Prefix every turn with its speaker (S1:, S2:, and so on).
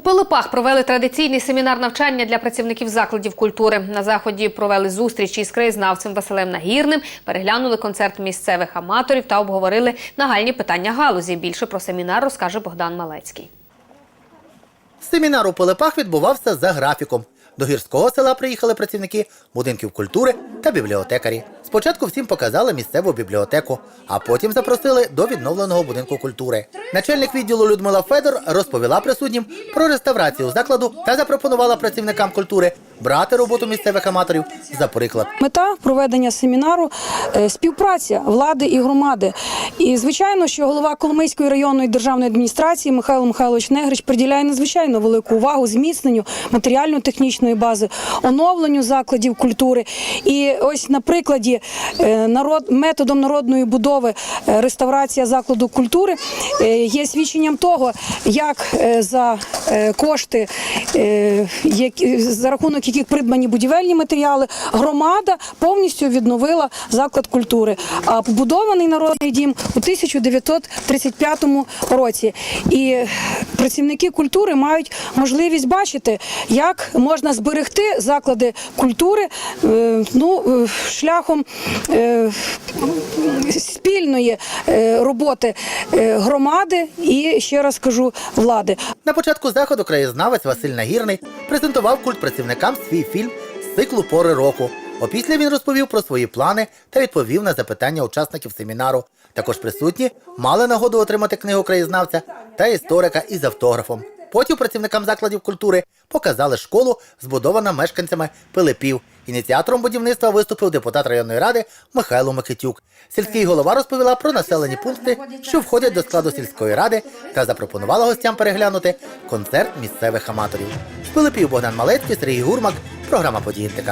S1: У Пилипах провели традиційний семінар навчання для працівників закладів культури. На заході провели зустріч із краєзнавцем Василем Нагірним, переглянули концерт місцевих аматорів та обговорили нагальні питання галузі. Більше про семінар розкаже Богдан Малецький.
S2: Семінар у Пилипах відбувався за графіком. До гірського села приїхали працівники будинків культури та бібліотекарі. Спочатку всім показали місцеву бібліотеку, а потім запросили до відновленого будинку культури. Начальник відділу Людмила Федор розповіла присутнім про реставрацію закладу та запропонувала працівникам культури брати роботу місцевих аматорів за приклад.
S3: Мета проведення семінару е, співпраця влади і громади. І звичайно, що голова Коломийської районної державної адміністрації Михайло Михайлович Негрич приділяє надзвичайно велику увагу зміцненню матеріально-технічної бази, оновленню закладів культури. І ось на прикладі е, народ методом народної будови е, реставрація закладу культури є свідченням того, як за кошти, за рахунок яких придбані будівельні матеріали, громада повністю відновила заклад культури. А побудований народний дім у 1935 році. І працівники культури мають можливість бачити, як можна зберегти заклади культури е, ну, е, шляхом е, спільної е, роботи е, громади і ще раз кажу влади.
S2: На початку заходу краєзнавець Василь Нагірний презентував культ працівникам свій фільм з циклу пори року. Опісля він розповів про свої плани та відповів на запитання учасників семінару. Також присутні мали нагоду отримати книгу краєзнавця та історика із автографом. Потім працівникам закладів культури показали школу, збудована мешканцями Пилипів. Ініціатором будівництва виступив депутат районної ради Михайло Микитюк. Сільський голова розповіла про населені пункти, що входять до складу сільської ради, та запропонувала гостям переглянути концерт місцевих аматорів. З Пилипів Богдан Малецький, Сергій Гурмак, програма «Події НТК».